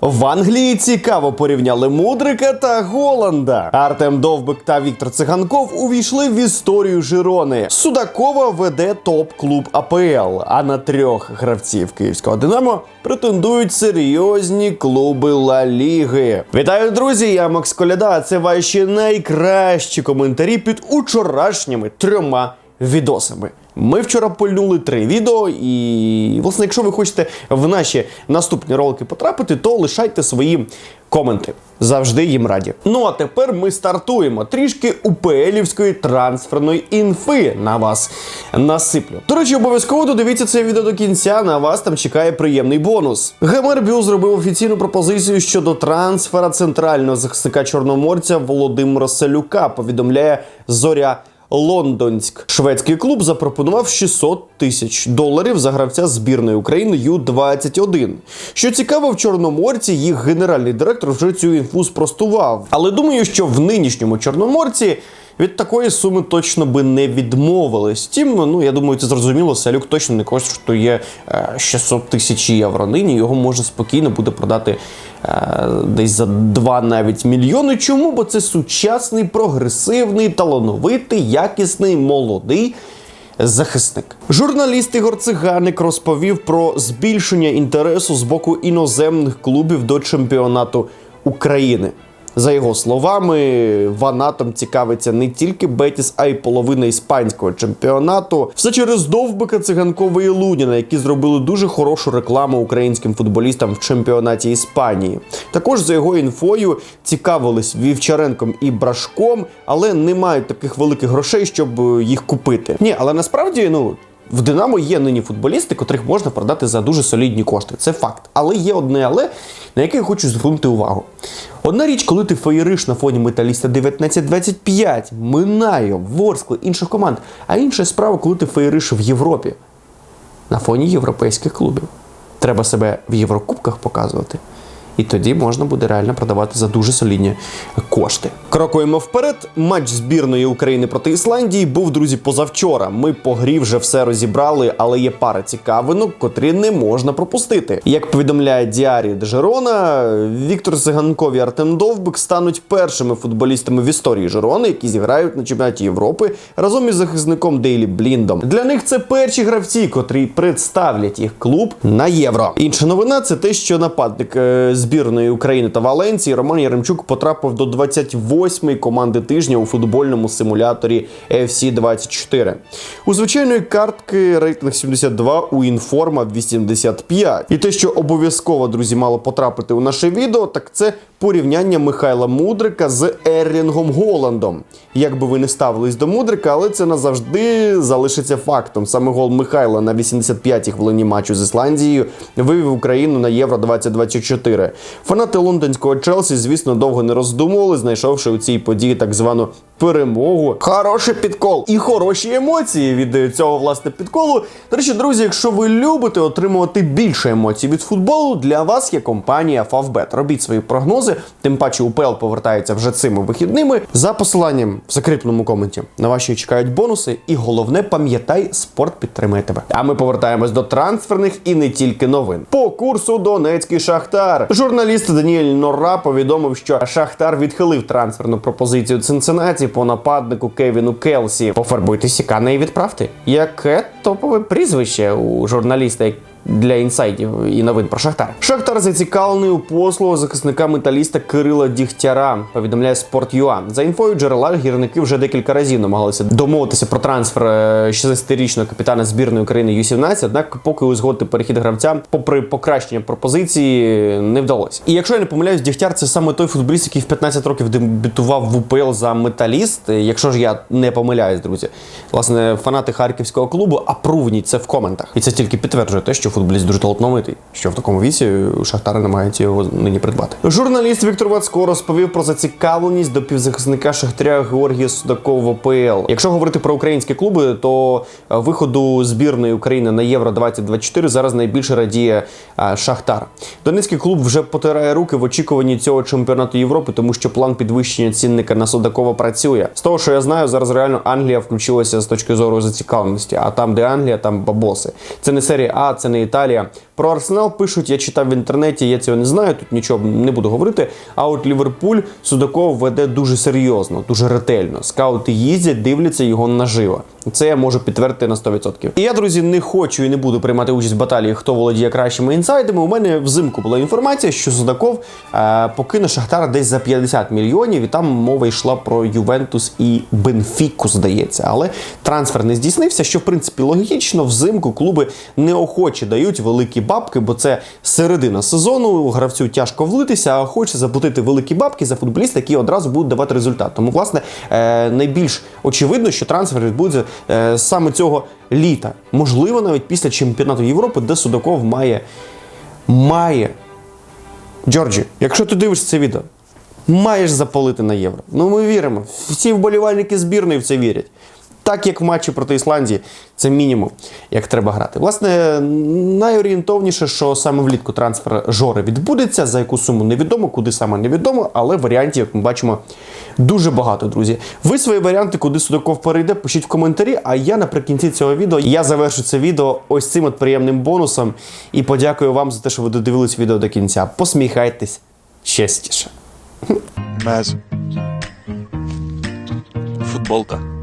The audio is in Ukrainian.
В Англії цікаво порівняли Мудрика та Голланда. Артем Довбик та Віктор Циганков увійшли в історію Жирони. Судакова веде топ-клуб АПЛ. А на трьох гравців київського Динамо претендують серйозні клуби Ла Ліги. Вітаю, друзі! Я Макс Коляда. Це ваші найкращі коментарі під учорашніми трьома відосами. Ми вчора пильнули три відео, і, власне, якщо ви хочете в наші наступні ролики потрапити, то лишайте свої коменти. Завжди їм раді. Ну а тепер ми стартуємо трішки УПЛівської трансферної інфи на вас насиплю. До речі, обов'язково додивіться це відео до кінця. На вас там чекає приємний бонус. Гемер Бю зробив офіційну пропозицію щодо трансфера центрального захисника чорноморця Володимира Селюка. Повідомляє Зоря. Лондонськ шведський клуб запропонував 600 тисяч доларів за гравця збірної України Ю-21. Що цікаво, в Чорноморці їх генеральний директор вже цю інфу спростував. Але думаю, що в нинішньому Чорноморці від такої суми точно би не відмовились. Втім, ну я думаю, це зрозуміло. Салюк точно не коштує е, 600 тисяч євро. Нині його може спокійно буде продати е, десь за 2 навіть мільйони. Чому? Бо це сучасний, прогресивний, талановитий, якісний, молодий. Захисник журналіст Ігор Циганик розповів про збільшення інтересу з боку іноземних клубів до чемпіонату України. За його словами, ванатом цікавиться не тільки Бетіс, а й половина іспанського чемпіонату. Все через Довбика, Циганкова і Луніна, які зробили дуже хорошу рекламу українським футболістам в чемпіонаті Іспанії. Також за його інфою цікавились Вівчаренком і Брашком, але не мають таких великих грошей, щоб е, їх купити. Ні, але насправді, ну. В Динамо є нині футболісти, котрих можна продати за дуже солідні кошти. Це факт. Але є одне але, на яке я хочу звернути увагу. Одна річ, коли ти феєриш на фоні металіста 1925, Минає, Ворскли, інших команд. А інша справа, коли ти феєриш в Європі на фоні європейських клубів. Треба себе в Єврокубках показувати. І тоді можна буде реально продавати за дуже солідні кошти. Крокуємо вперед. Матч збірної України проти Ісландії був, друзі, позавчора. Ми по грі вже все розібрали, але є пара цікавинок, котрі не можна пропустити. Як повідомляє Діарі Джерона, Віктор Сиганков і Артем Довбик стануть першими футболістами в історії Жерони, які зіграють на чемпіонаті Європи разом із захисником Дейлі Бліндом. Для них це перші гравці, котрі представлять їх клуб на євро. Інша новина це те, що нападник е, збірної України та Валенції Роман Яремчук потрапив до 28-ї команди тижня у футбольному симуляторі FC 24. У звичайної картки рейтинг 72, у інформа 85. І те, що обов'язково, друзі, мало потрапити у наше відео, так це порівняння Михайла Мудрика з Ерлінгом Голландом. Як би ви не ставились до Мудрика, але це назавжди залишиться фактом. Саме гол Михайла на 85-й хвилині матчу з Ісландією вивів Україну на Євро 2024. Фанати лондонського Челсі, звісно, довго не роздумували, знайшовши у цій події так звану перемогу. Хороший підкол і хороші емоції від цього власне підколу. До речі, друзі, якщо ви любите отримувати більше емоцій від футболу, для вас є компанія Favbet. Робіть свої прогнози, тим паче УПЛ повертається вже цими вихідними. За посиланням в закріпленому коменті на ваші чекають бонуси. І головне, пам'ятай, спорт підтримує тебе. А ми повертаємось до трансферних і не тільки новин. По курсу Донецький Шахтар. Журналіст Даніель Нора повідомив, що Шахтар відхилив трансферну пропозицію Цинциннаті по нападнику Кевіну Келсі. Пофарбуйте сікана і відправте. Яке топове прізвище у журналіста, для інсайдів і новин про Шахтар. Шахтар зацікавлений у послугу захисника металіста Кирила Дігтяра. Повідомляє Sport.ua. За інфою джерела гірники вже декілька разів намагалися домовитися про трансфер е, 16-річного капітана збірної України Ю-17, однак поки узгодити перехід гравця, попри покращення пропозиції, не вдалося. І якщо я не помиляюсь, Дігтяр це саме той футболіст, який в 15 років дебютував в УПЛ за металіст. Якщо ж я не помиляюсь, друзі, власне, фанати харківського клубу апрувніть це в коментах, і це тільки підтверджує те, що футболіст дуже талановитий, що в такому віці Шахтар намагається його нині придбати. Журналіст Віктор Вацько розповів про зацікавленість до півзахисника Шахтаря Георгія Судакова в ОПЛ. Якщо говорити про українські клуби, то е, виходу збірної України на Євро 2024 зараз найбільше радіє е, Шахтар. Донецький клуб вже потирає руки в очікуванні цього чемпіонату Європи, тому що план підвищення цінника на Судакова працює. З того, що я знаю, зараз реально Англія включилася з точки зору зацікавленості. А там, де Англія, там бабоси. Це не серія А, це не Італія. Про Арсенал пишуть, я читав в інтернеті, я цього не знаю, тут нічого не буду говорити. А от Ліверпуль Судаков веде дуже серйозно, дуже ретельно. Скаути їздять, дивляться його наживо. Це я можу підтвердити на 100%. І я, друзі, не хочу і не буду приймати участь в баталії, хто володіє кращими інсайдами. У мене взимку була інформація, що Судаков е, покине Шахтар десь за 50 мільйонів, і там мова йшла про Ювентус і Бенфіку, здається. Але трансфер не здійснився, що в принципі логічно. Взимку клуби неохоче дають великі бабки, бо це середина сезону. Гравцю тяжко влитися, а хоче заплатити великі бабки за футболіста, які одразу будуть давати результат. Тому, власне, е, найбільш очевидно, що трансфер відбудеться е, саме цього літа. Можливо, навіть після чемпіонату Європи, де Судаков має. має. Джорджі, якщо ти дивишся це відео, маєш запалити на євро. Ну ми віримо. Всі вболівальники збірної в це вірять. Так як в матчі проти Ісландії, це мінімум, як треба грати. Власне, найорієнтовніше, що саме влітку трансфер Жори відбудеться, за яку суму невідомо, куди саме невідомо, але варіантів, як ми бачимо, дуже багато, друзі. Ви свої варіанти, куди Судаков перейде, пишіть в коментарі. А я наприкінці цього відео я завершу це відео ось цим от приємним бонусом. І подякую вам за те, що ви додивились відео до кінця. Посміхайтесь частіше. Мез. Футболка.